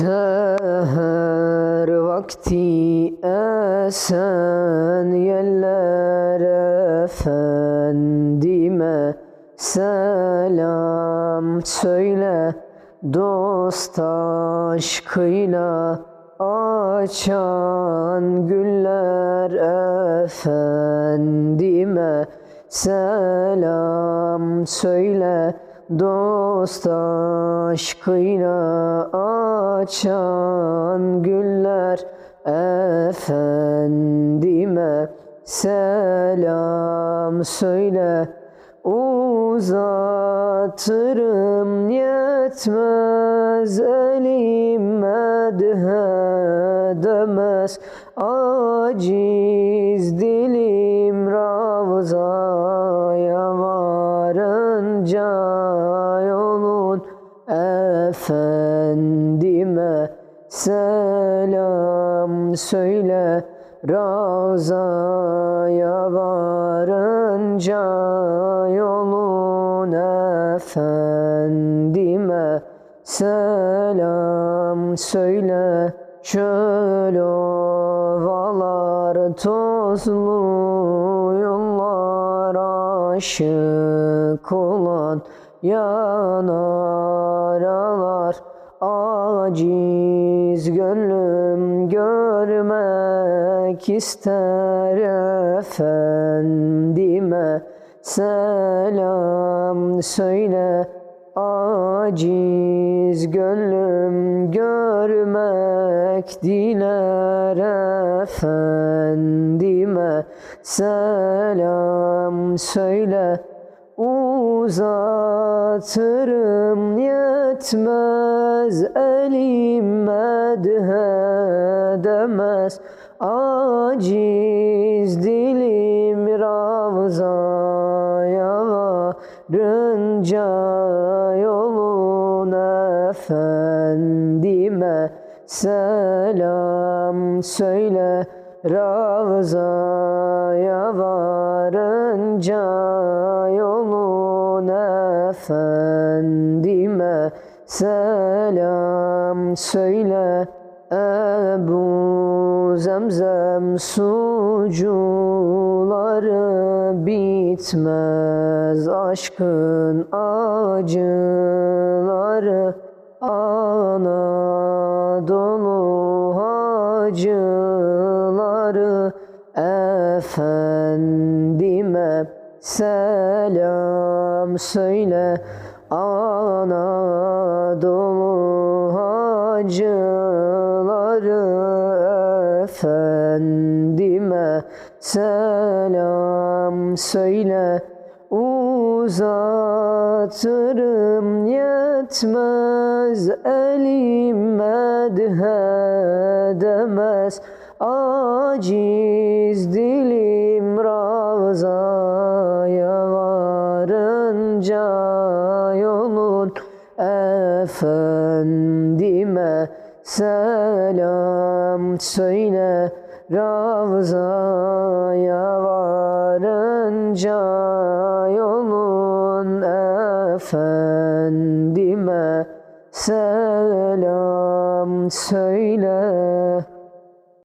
Seher vakti esen yeller efendime Selam söyle dost aşkıyla Açan güller efendime Selam söyle dost aşkıyla açan güller efendime selam söyle. Uzatırım yetmez elim medhedemez aciz selam söyle Ravzaya varınca yolun efendime. Selam söyle Çöl ovalar tozlu yollar aşık olan yanaralar aciz gönlüm görmek ister efendime. Selam söyle aciz gönlüm görmek diler efendime. Selam söyle uzatırım yetmez elim medhedemez aciz dilim ravzaya varınca yolun efendime. Selam söyle Ravzaya varınca yolun efendime selam söyle. Ebu Zemzem sucuları bitmez aşkın acıları Anadolu hacıları efendime selam söyle. Anadolu hacıları efendime selam söyle uzatırım yetmez elim medhedemez aciz dilim ravzaya varınca yolun efendime selam söyle Ravzaya varınca yolun efendime selam söyle